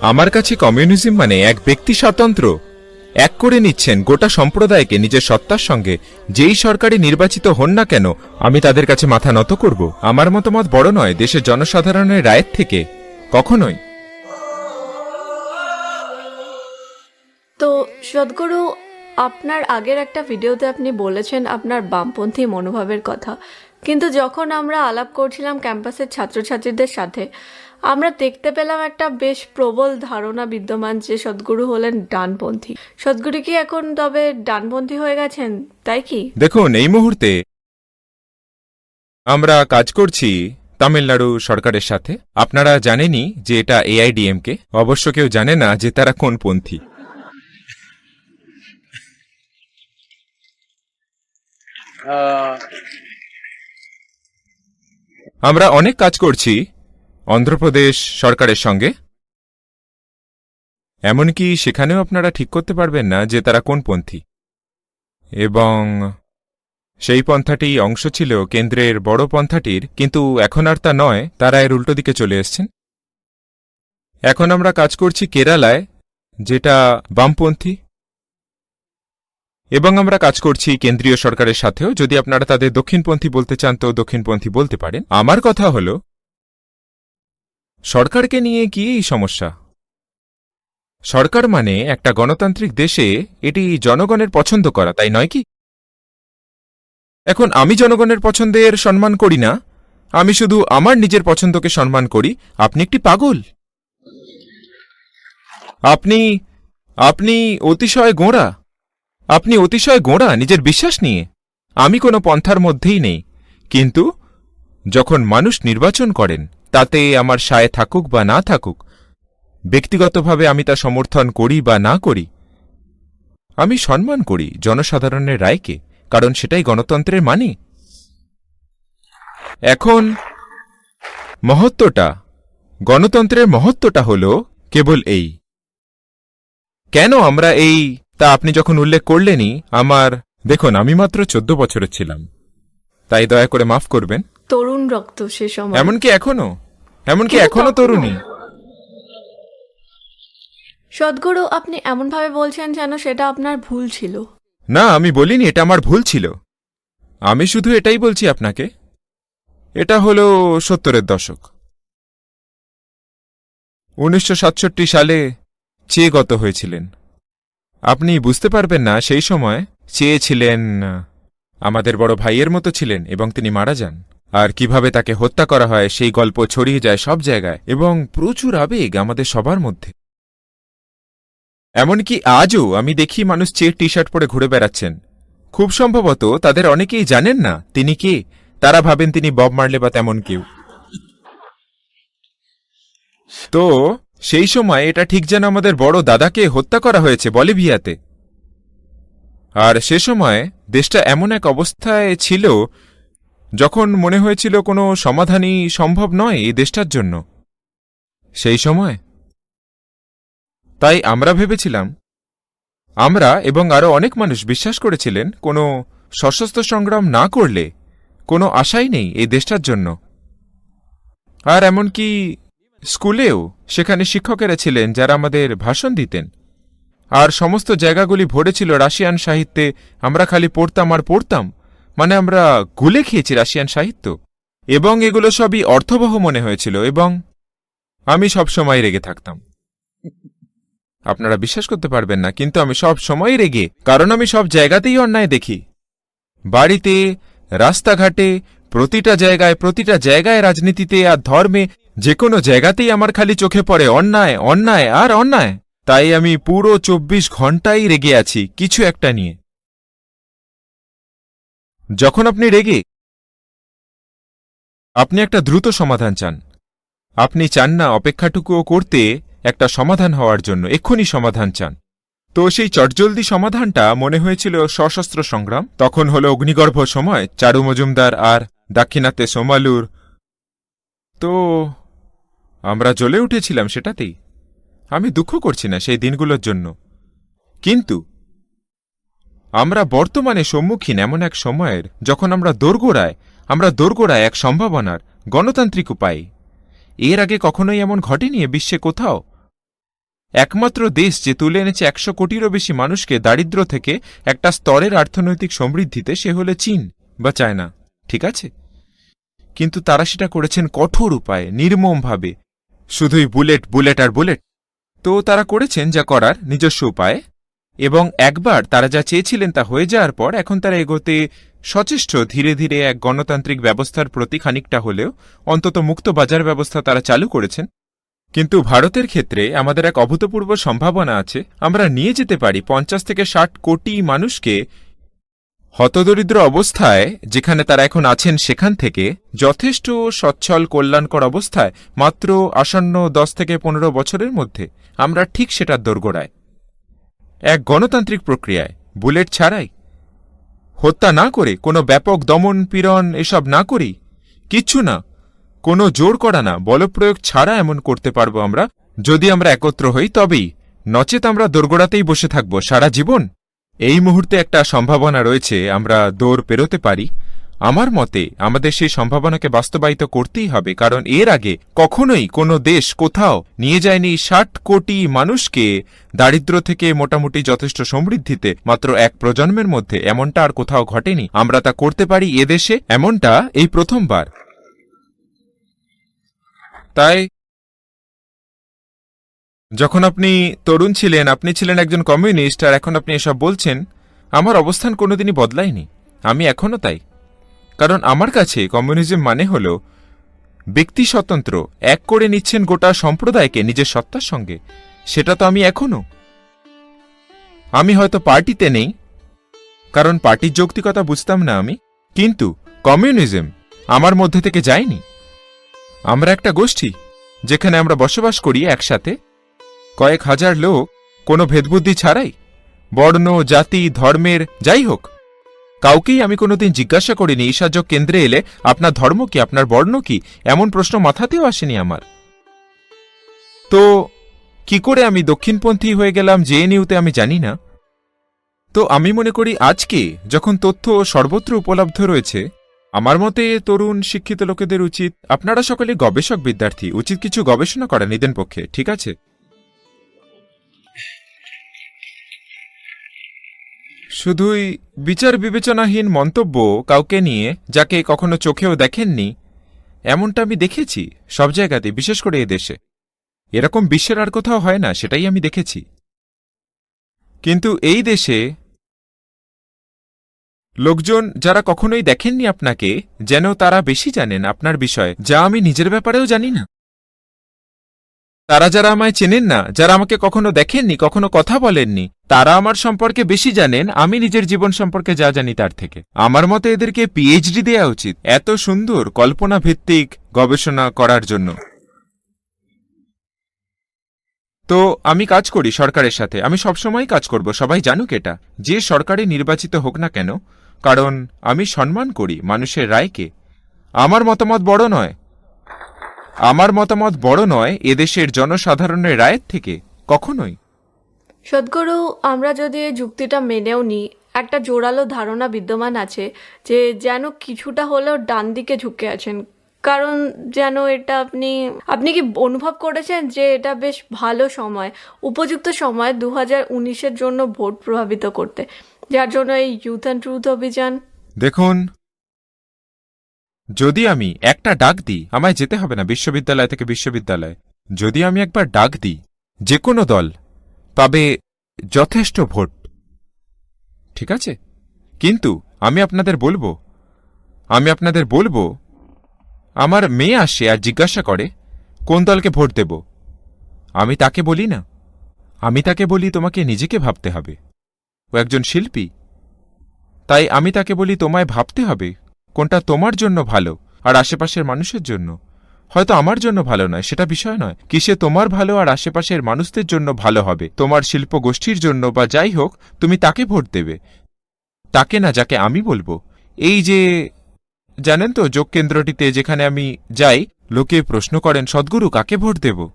আমার কাছে কমিউনিজম মানে এক ব্যক্তি স্বাতন্ত্র। এক করে নিচ্ছেন গোটা সম্প্রদায়কে নিজের সত্তার সঙ্গে। যেই সরকারি নির্বাচিত হন না কেন আমি তাদের কাছে মাথা নত করব। আমার মতামত বড় নয় দেশের জনসাধারণের রায়ের থেকে। কখনোই। তো সদ্গুরু আপনার আগের একটা ভিডিওতে আপনি বলেছেন আপনার বামপন্থী মনোভাবের কথা। কিন্তু যখন আমরা আলাপ করছিলাম ক্যাম্পাসের ছাত্রছাত্রীদের সাথে আমরা দেখতে পেলাম একটা বেশ প্রবল ধারণা বিদ্যমান যে সদ্গুরু হলেন ডানপন্থী। সদ্গুরু কি এখন তবে ডানপন্থী হয়ে গেছেন তাই কি? দেখুন এই মুহূর্তে আমরা কাজ করছি তামিলনাড়ু সরকারের সাথে। আপনারা জানেনই যে এটা এআইডিএমকে। অবশ্য কেউ জানে না যে তারা কোন পন্থী। আমরা অনেক কাজ করছি, অন্ধ্রপ্রদেশ সরকারের সঙ্গে। এমনকি সেখানেও আপনারা ঠিক করতে পারবেন না যে তারা কোন পন্থী। এবং সেই পন্থাটি অংশ ছিল কেন্দ্রের বড় পন্থাটির, কিন্তু এখন আর তা নয়, তারা এর উল্টো দিকে চলে এসছেন। এখন আমরা কাজ করছি কেরালায়, যেটা বামপন্থী এবং আমরা কাজ করছি কেন্দ্রীয় সরকারের সাথেও। যদি আপনারা তাদের দক্ষিণপন্থী বলতে চান, তো দক্ষিণপন্থী বলতে পারেন। আমার কথা হল, সরকারকে নিয়ে কি এই সমস্যা? সরকার মানে একটা গণতান্ত্রিক দেশে এটি জনগণের পছন্দ করা, তাই নয় কি? এখন আমি জনগণের পছন্দের সম্মান করি না, আমি শুধু আমার নিজের পছন্দকে সম্মান করি। আপনি একটি পাগল। আপনি আপনি অতিশয় গোঁড়া। আপনি অতিশয় গোঁড়া নিজের বিশ্বাস নিয়ে। আমি কোনো পন্থার মধ্যেই নেই। কিন্তু যখন মানুষ নির্বাচন করেন, তাতে আমার সায় থাকুক বা না থাকুক, ব্যক্তিগতভাবে আমি তা সমর্থন করি বা না করি, আমি সম্মান করি জনসাধারণের রায়কে, কারণ সেটাই গণতন্ত্রের মানে। এখন মহত্বটা, গণতন্ত্রের মহত্বটা হল কেবল এই। কেন আমরা এই তা আপনি যখন উল্লেখ করলেনই আমার দেখুন আমি মাত্র চোদ্দ বছরের ছিলাম। তাই দয়া করে মাফ করবেন। তরুণ রক্ত সে সময়। এমনকি এখনও? এমনকি কিন্তু এখনও তখনও- তরুণী। সদ্গুরু আপনি এমনভাবে বলছেন যেন সেটা আপনার ভুল ছিল। না আমি বলিনি এটা আমার ভুল ছিল। আমি শুধু এটাই বলছি আপনাকে। এটা হলো সত্তরের দশক। উনিশশো সাতষট্টি সালে চেয়ে গত হয়েছিলেন। আপনি বুঝতে পারবেন না, সেই সময় চেয়েছিলেন আমাদের বড় ভাইয়ের মতো ছিলেন এবং তিনি মারা যান। আর কীভাবে তাকে হত্যা করা হয়, সেই গল্প ছড়িয়ে যায় সব জায়গায় এবং প্রচুর আবেগ আমাদের সবার মধ্যে। এমনকি আজও আমি দেখি মানুষ চেয়ে টি শার্ট পরে ঘুরে বেড়াচ্ছেন। খুব সম্ভবত তাদের অনেকেই জানেন না, তিনি কে? তারা ভাবেন তিনি বব মারলে বা তেমন কেউ। তো সেই সময় এটা ঠিক যেন আমাদের বড় দাদাকে হত্যা করা হয়েছে বলিভিয়াতে। আর সে সময় দেশটা এমন এক অবস্থায় ছিল যখন মনে হয়েছিল কোনো সমাধানই সম্ভব নয় এই দেশটার জন্য। সেই সময়। তাই আমরা ভেবেছিলাম, আমরা এবং আরও অনেক মানুষ বিশ্বাস করেছিলেন কোনো সশস্ত্র সংগ্রাম না করলে কোনো আশাই নেই এই দেশটার জন্য। আর এমনকি স্কুলেও সেখানে শিক্ষকেরা ছিলেন যারা আমাদের ভাষণ দিতেন। আর সমস্ত জায়গাগুলি ভরে ছিল রাশিয়ান সাহিত্যে, আমরা খালি পড়তাম আর পড়তাম মানে আমরা গুলে খেয়েছি রাশিয়ান সাহিত্য। এবং এগুলো সবই অর্থবহ মনে হয়েছিল এবং আমি সবসময় রেগে থাকতাম। আপনারা বিশ্বাস করতে পারবেন না, কিন্তু আমি সব সময় রেগে, কারণ আমি সব জায়গাতেই অন্যায় দেখি। বাড়িতে, রাস্তাঘাটে, প্রতিটা জায়গায় প্রতিটা জায়গায় রাজনীতিতে আর ধর্মে যে কোনো জায়গাতেই আমার খালি চোখে পড়ে অন্যায় অন্যায় আর অন্যায়। তাই আমি পুরো চব্বিশ ঘন্টাই রেগে আছি, কিছু একটা নিয়ে। যখন আপনি রেগে, আপনি একটা দ্রুত সমাধান চান। আপনি চান না অপেক্ষাটুকুও করতে একটা সমাধান হওয়ার জন্য, এক্ষুনি সমাধান চান। তো সেই চটজলদি সমাধানটা মনে হয়েছিল সশস্ত্র সংগ্রাম, তখন হলো অগ্নিগর্ভ সময়, চারু মজুমদার আর দাক্ষিণাত্যে সোমালুর। তো আমরা জ্বলে উঠেছিলাম সেটাতেই। আমি দুঃখ করছি না সেই দিনগুলোর জন্য। কিন্তু আমরা বর্তমানে সম্মুখীন এমন এক সময়ের, যখন আমরা দোরগোড়ায় আমরা দোরগোড়ায় এক সম্ভাবনার, গণতান্ত্রিক উপায়ে। এর আগে কখনোই এমন ঘটেনি বিশ্বে কোথাও? একমাত্র দেশ যে তুলে এনেছে একশো কোটিরও বেশি মানুষকে দারিদ্র্য থেকে একটা স্তরের অর্থনৈতিক সমৃদ্ধিতে, সে হলে চীন বা চায়না। ঠিক আছে? কিন্তু তারা সেটা করেছেন কঠোর উপায়ে, নির্মমভাবে। শুধুই বুলেট বুলেট আর বুলেট। তো তারা করেছেন যা করার নিজস্ব উপায়ে, এবং একবার তারা যা চেয়েছিলেন তা হয়ে যাওয়ার পর এখন তারা এগোতে সচেষ্ট, ধীরে ধীরে এক গণতান্ত্রিক ব্যবস্থার প্রতি খানিকটা হলেও অন্তত মুক্ত বাজার ব্যবস্থা তারা চালু করেছেন। কিন্তু ভারতের ক্ষেত্রে আমাদের এক অভূতপূর্ব সম্ভাবনা আছে, আমরা নিয়ে যেতে পারি পঞ্চাশ থেকে ষাট কোটি মানুষকে হতদরিদ্র অবস্থায় যেখানে তারা এখন আছেন সেখান থেকে যথেষ্ট সচ্ছল কল্যাণকর অবস্থায় মাত্র আসন্ন দশ থেকে পনেরো বছরের মধ্যে আমরা ঠিক সেটার দোরগোড়ায়। এক গণতান্ত্রিক প্রক্রিয়ায় বুলেট ছাড়াই হত্যা না করে, কোনো ব্যাপক দমন পীড়ন এসব না করি কিচ্ছু না, কোনো জোর করা না, বলপ্রয়োগ ছাড়া এমন করতে পারব আমরা। যদি আমরা একত্র হই, তবেই নচেত আমরা দোরগোড়াতেই বসে থাকব সারা জীবন। এই মুহূর্তে একটা সম্ভাবনা রয়েছে, আমরা দৌড় পেরোতে পারি। আমার মতে, আমাদের সেই সম্ভাবনাকে বাস্তবায়িত করতেই হবে, কারণ এর আগে কখনোই কোনো দেশ কোথাও নিয়ে যায়নি ষাট কোটি মানুষকে দারিদ্র্য থেকে মোটামুটি যথেষ্ট সমৃদ্ধিতে। মাত্র এক প্রজন্মের মধ্যে এমনটা আর কোথাও ঘটেনি। আমরা তা করতে পারি এদেশে এমনটা এই প্রথমবার। তাই যখন আপনি তরুণ ছিলেন, আপনি ছিলেন একজন কমিউনিস্ট, আর এখন আপনি এসব বলছেন, আমার অবস্থান কোনোদিনই বদলায়নি। আমি এখনও তাই। কারণ আমার কাছে কমিউনিজম মানে হল, ব্যক্তি স্বতন্ত্র, এক করে নিচ্ছেন গোটা সম্প্রদায়কে নিজের সত্তার সঙ্গে। সেটা তো আমি এখনও। আমি হয়তো পার্টিতে নেই, কারণ পার্টির যৌক্তিকতা বুঝতাম না আমি। কিন্তু কমিউনিজম আমার মধ্যে থেকে যায়নি। আমরা একটা গোষ্ঠী, যেখানে আমরা বসবাস করি একসাথে। কয়েক হাজার লোক কোনো ভেদবুদ্ধি ছাড়াই, বর্ণ, জাতি, ধর্মের, যাই হোক। কাউকেই আমি কোনোদিন জিজ্ঞাসা করিনি ঈশাযোগ কেন্দ্রে এলে আপনার ধর্ম কি, আপনার বর্ণ কি, এমন প্রশ্ন মাথাতেও আসেনি আমার। তো কি করে আমি দক্ষিণপন্থী হয়ে গেলাম জেএনইউতে আমি জানি না। তো আমি মনে করি আজকে যখন তথ্য সর্বত্র উপলব্ধ রয়েছে, আমার মতে তরুণ, শিক্ষিত লোকেদের উচিত, আপনারা সকলে গবেষক বিদ্যার্থী, উচিত কিছু গবেষণা করা নিদেন পক্ষে, ঠিক আছে? শুধুই বিচার বিবেচনাহীন মন্তব্য কাউকে নিয়ে যাকে কখনো চোখেও দেখেননি, এমনটা আমি দেখেছি সব জায়গাতে, বিশেষ করে এ দেশে। এরকম বিশ্বের আর কোথাও হয় না, সেটাই আমি দেখেছি। কিন্তু এই দেশে লোকজন যারা কখনোই দেখেননি আপনাকে, যেন তারা বেশি জানেন আপনার বিষয়ে, যা আমি নিজের ব্যাপারেও জানি না। তারা যারা আমায় চেনেন না, যারা আমাকে কখনো দেখেননি, কখনো কথা বলেননি, তারা আমার সম্পর্কে বেশি জানেন, আমি নিজের জীবন সম্পর্কে যা জানি তার থেকে। আমার মতে এদেরকে পিএইচডি দেওয়া উচিত, এত সুন্দর কল্পনা ভিত্তিক গবেষণা করার জন্য। তো, আমি কাজ করি সরকারের সাথে, আমি সবসময় কাজ করব, সবাই জানুক এটা। যে সরকারে নির্বাচিত হোক না কেন, কারণ আমি সম্মান করি মানুষের রায়কে। আমার মতামত বড় নয় আমার মতামত বড় নয় এদেশের জনসাধারণের রায়ের থেকে কখনোই। সদ্গুরু আমরা যদি এই যুক্তিটা মেনেও নিই একটা জোরালো ধারণা বিদ্যমান আছে যে যেন কিছুটা হলেও ডান দিকে ঝুঁকে আছেন। কারণ যেন এটা আপনি আপনি কি অনুভব করেছেন যে এটা বেশ ভালো সময় উপযুক্ত সময় দু হাজার উনিশের জন্য ভোট প্রভাবিত করতে যার জন্য এই ইউথ অ্যান্ড ট্রুথ অভিযান? দেখুন যদি আমি একটা ডাক দিই, আমায় যেতে হবে না বিশ্ববিদ্যালয় থেকে বিশ্ববিদ্যালয়। যদি আমি একবার ডাক দিই, যে কোনো দল পাবে যথেষ্ট ভোট। ঠিক আছে? কিন্তু আমি আপনাদের বলব, আমি আপনাদের বলব, আমার মেয়ে আসে আর জিজ্ঞাসা করে, কোন দলকে ভোট দেব? আমি তাকে বলি না। আমি তাকে বলি, তোমাকে নিজেকে ভাবতে হবে। ও একজন শিল্পী। তাই আমি তাকে বলি, তোমায় ভাবতে হবে। কোনটা তোমার জন্য ভালো আর আশেপাশের মানুষের জন্য? হয়তো আমার জন্য ভালো নয়, সেটা বিষয় নয়। কিসে তোমার ভালো আর আশেপাশের মানুষদের জন্য ভালো হবে? তোমার শিল্প গোষ্ঠীর জন্য বা যাই হোক, তুমি তাকে ভোট দেবে। তাকে না যাকে আমি বলব। এই যে, জানেন তো যোগ কেন্দ্রটিতে যেখানে আমি যাই, লোকে প্রশ্ন করেন, সদ্গুরু কাকে ভোট দেব?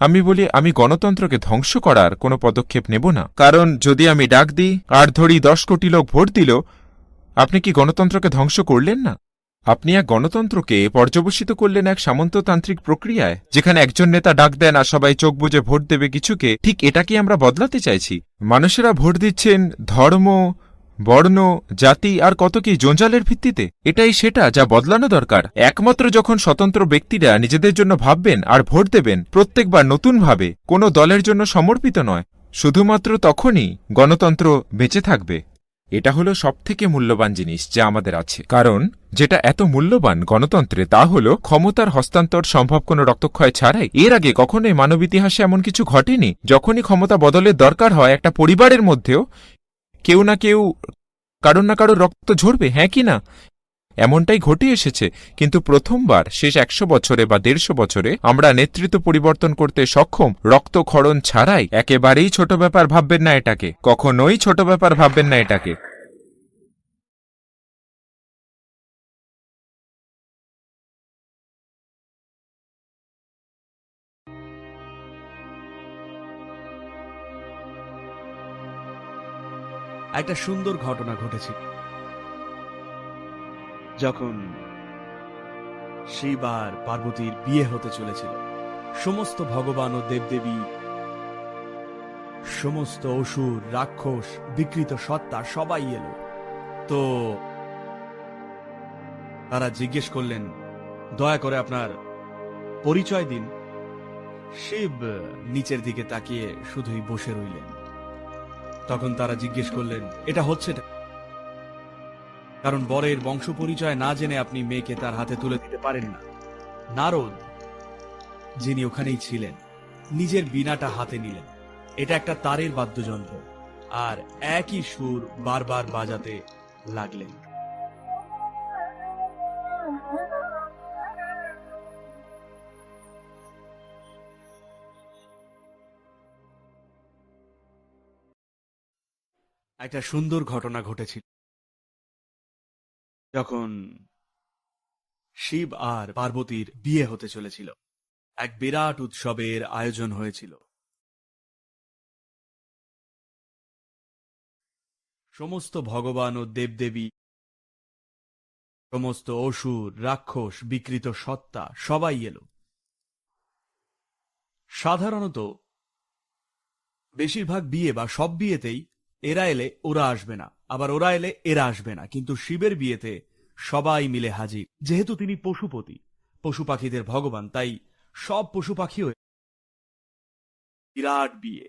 আমি বলি, আমি গণতন্ত্রকে ধ্বংস করার কোনো পদক্ষেপ নেব না। কারণ যদি আমি ডাক দিই, আর ধরি দশ কোটি লোক ভোট দিল আপনি কি গণতন্ত্রকে ধ্বংস করলেন না? আপনি এক গণতন্ত্রকে পর্যবসিত করলেন এক সামন্ততান্ত্রিক প্রক্রিয়ায়, যেখানে একজন নেতা ডাক দেন আর সবাই চোখ বুজে ভোট দেবে কিছুকে, ঠিক এটা কি আমরা বদলাতে চাইছি? মানুষেরা ভোট দিচ্ছেন ধর্ম, বর্ণ, জাতি আর কত কি জঞ্জালের ভিত্তিতে? এটাই সেটা যা বদলানো দরকার। একমাত্র যখন স্বতন্ত্র ব্যক্তিরা নিজেদের জন্য ভাববেন আর ভোট দেবেন, প্রত্যেকবার নতুনভাবে, কোনো দলের জন্য সমর্পিত নয়। শুধুমাত্র তখনই গণতন্ত্র বেঁচে থাকবে। এটা হলো সবথেকে মূল্যবান জিনিস যা আমাদের আছে। কারণ, যেটা এত মূল্যবান গণতন্ত্রে, তা হল ক্ষমতার হস্তান্তর সম্ভব কোনো রক্তক্ষয় ছাড়াই। এর আগে কখনোই মানব ইতিহাসে এমন কিছু ঘটেনি যখনই ক্ষমতা বদলের দরকার হয় একটা পরিবারের মধ্যেও কেউ না কেউ কারোর না কারোর রক্ত ঝরবে হ্যাঁ কি না? এমনটাই ঘটে এসেছে, কিন্তু প্রথমবার শেষ একশো বছরে বা দেড়শো বছরে আমরা নেতৃত্ব পরিবর্তন করতে সক্ষম রক্তক্ষরণ ছাড়াই একেবারেই ছোট ব্যাপার ভাববেন না এটাকে, কখনোই ছোট ব্যাপার ভাববেন না এটাকে। একটা সুন্দর ঘটনা ঘটেছিল যখন শিব আর পার্বতীর বিয়ে হতে চলেছিল, সমস্ত ভগবান ও দেবদেবী, সমস্ত অসুর, রাক্ষস, বিকৃত সত্তা সবাই এলো তো তারা জিজ্ঞেস করলেন, দয়া করে আপনার পরিচয় দিন শিব নিচের দিকে তাকিয়ে শুধুই বসে রইলেন তখন তারা জিজ্ঞেস করলেন, এটা হচ্ছে না। কারণ বরের বংশ পরিচয় না জেনে আপনি মেয়েকে তার হাতে তুলে দিতে পারেন না। নারদ, যিনি ওখানেই ছিলেন, নিজের বিনাটা হাতে নিলেন। এটা একটা তারের বাদ্যযন্ত্র, আর একই সুর বারবার বাজাতে লাগলেন। একটা সুন্দর ঘটনা ঘটেছিল। যখন শিব আর পার্বতীর বিয়ে হতে চলেছিল, এক বিরাট উৎসবের আয়োজন হয়েছিল। সমস্ত ভগবান ও দেবদেবী, সমস্ত অসুর, রাক্ষস, বিকৃত সত্তা, সবাই এলো। সাধারণত বেশিরভাগ বিয়ে বা সব বিয়েতেই এরা এলে, ওরা আসবে না। আবার ওরা এলে এরা আসবে না। কিন্তু শিবের বিয়েতে সবাই মিলে হাজির। যেহেতু তিনি পশুপতি, পশু পাখিদের ভগবান, তাই সব পশু পাখিও বিরাট বিয়ে।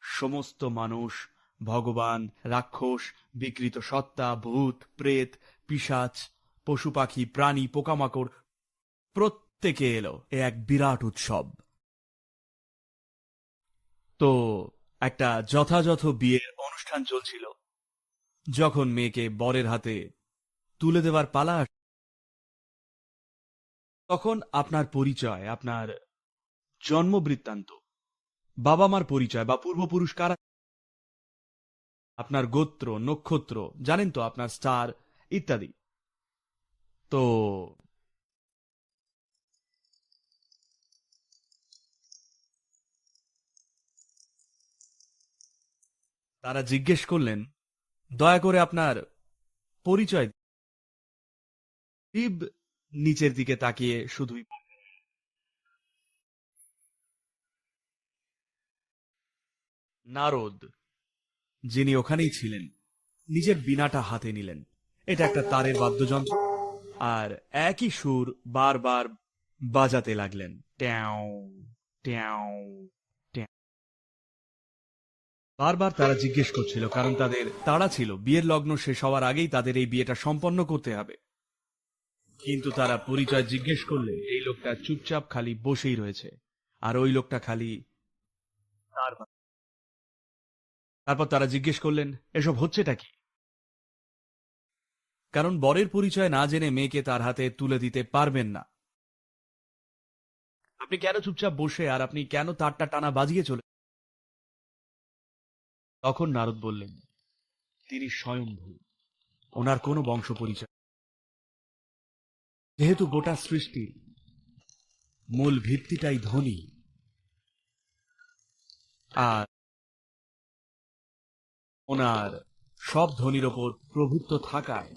সমস্ত মানুষ, ভগবান, রাক্ষস, বিকৃত সত্তা, ভূত, প্রেত, পিশাচ, পশু পাখি, প্রাণী, পোকামাকড়, প্রত্যেকে এলো। এ এক বিরাট উৎসব। তো একটা যথাযথ বিয়ের অনুষ্ঠান চলছিল। যখন মেয়েকে বরের হাতে তুলে দেওয়ার পালা তখন আপনার পরিচয়, আপনার জন্মবৃত্তান্ত বাবা মার পরিচয় বা পূর্বপুরুষ কারা আপনার গোত্র, নক্ষত্র, জানেন তো, আপনার স্টার ইত্যাদি। তো তারা জিজ্ঞেস করলেন দয়া করে আপনার পরিচয় দিন।" শিব নিচের দিকে তাকিয়ে শুধুই নারদ, যিনি ওখানেই ছিলেন, নিজের বিনাটা হাতে নিলেন এটা একটা তারের বাদ্যযন্ত্র আর একই সুর বারবার বাজাতে লাগলেন ট্যাও ট্যাও। বারবার তারা জিজ্ঞেস করছিল, কারণ তাদের তাড়া ছিল। বিয়ের লগ্ন শেষ হওয়ার আগেই তাদের এই বিয়েটা সম্পন্ন করতে হবে। কিন্তু তারা পরিচয় জিজ্ঞেস করলে, এই লোকটা চুপচাপ খালি বসেই রয়েছে। আর ওই লোকটা খালি তারপর তারা জিজ্ঞেস করলেন, এসব হচ্ছেটা কি? কারণ বরের পরিচয় না জেনে মেয়েকে তার হাতে তুলে দিতে পারবেন না। আপনি কেন চুপচাপ বসে, আর আপনি কেন তারটা টানা বাজিয়ে চলে তখন নারদ বললেন, তিনি স্বয়ংভূ ওনার কোনো বংশ পরিচয় যেহেতু গোটা সৃষ্টির মূল ভিত্তিটাই ধনী, আর ওনার সব ধনির ওপর প্রভুত্ব থাকায়,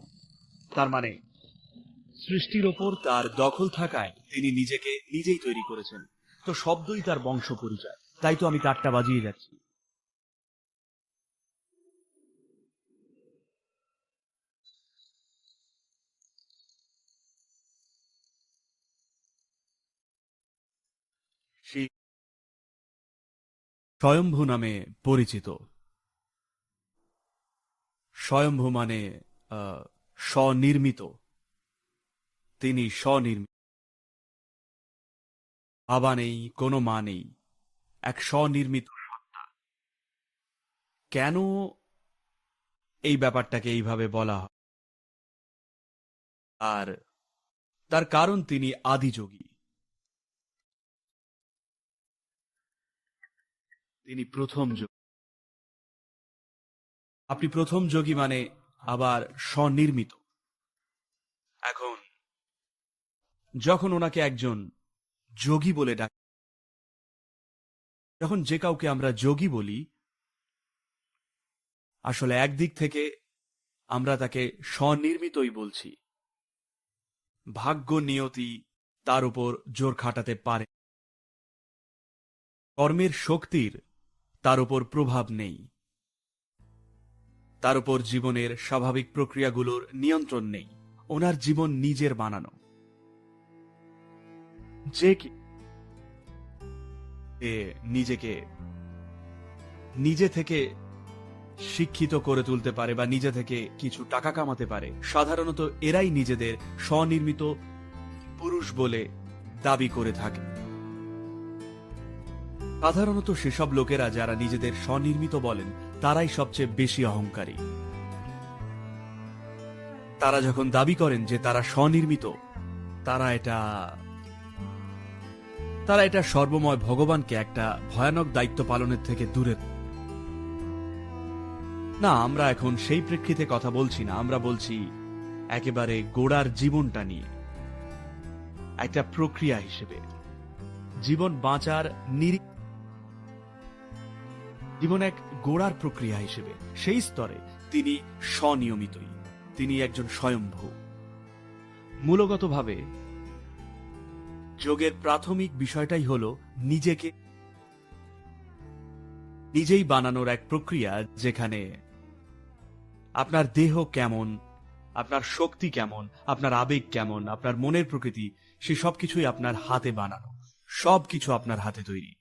তার মানে সৃষ্টির ওপর তার দখল থাকায় তিনি নিজেকে নিজেই তৈরি করেছেন। তো শব্দই তার বংশ পরিচয় তাই তো আমি তারটা বাজিয়ে যাচ্ছি। স্বয়ম্ভু নামে পরিচিত। স্বয়ম্ভু মানে স্বনির্মিত। তিনি স্বনির্মিত বাবা নেই, কোনো মা নেই। এক স্বনির্মিত সত্তা। কেন এই ব্যাপারটাকে এইভাবে বলা হয়? আর, তার কারণ তিনি আদিযোগী। তিনি প্রথম যোগী। আপনি প্রথম যোগী মানে আবার স্বনির্মিত। এখন যখন ওনাকে একজন যোগী বলে ডাক যখন যে কাউকে আমরা যোগী বলি আসলে একদিক থেকে আমরা তাকে স্বনির্মিতই বলছি। ভাগ্য নিয়তি তার উপর জোর খাটাতে পারে। কর্মের শক্তির তার উপর প্রভাব নেই। তার উপর জীবনের স্বাভাবিক প্রক্রিয়াগুলোর নিয়ন্ত্রণ নেই। ওনার জীবন নিজের বানানো। যে নিজেকে নিজে থেকে শিক্ষিত করে তুলতে পারে বা নিজে থেকে কিছু টাকা কামাতে পারে, সাধারণত এরাই নিজেদের স্বনির্মিত পুরুষ বলে দাবি করে থাকে। সাধারণত সেসব লোকেরা যারা নিজেদের স্বনির্মিত বলেন, তারাই সবচেয়ে বেশি অহংকারী। তারা যখন দাবি করেন যে তারা স্বনির্মিত, তারা এটা তারা এটা সর্বময় ভগবানকে একটা ভয়ানক দায়িত্ব পালনের থেকে দূরে না, আমরা এখন সেই প্রেক্ষিতে কথা বলছি না, আমরা বলছি একেবারে গোড়ার জীবনটা নিয়ে। একটা প্রক্রিয়া হিসেবে। জীবন বাঁচার নিরি জীবন এক গোড়ার প্রক্রিয়া হিসেবে। সেই স্তরে তিনি স্বনিয়মিতই। তিনি একজন স্বয়ম্ভু। মূলগতভাবে, যোগের প্রাথমিক বিষয়টাই হল নিজেকে নিজেই বানানোর এক প্রক্রিয়া যেখানে আপনার দেহ কেমন, আপনার শক্তি কেমন, আপনার আবেগ কেমন, আপনার মনের প্রকৃতি, সে সবকিছুই আপনার হাতে বানানো। সবকিছু আপনার হাতে তৈরি।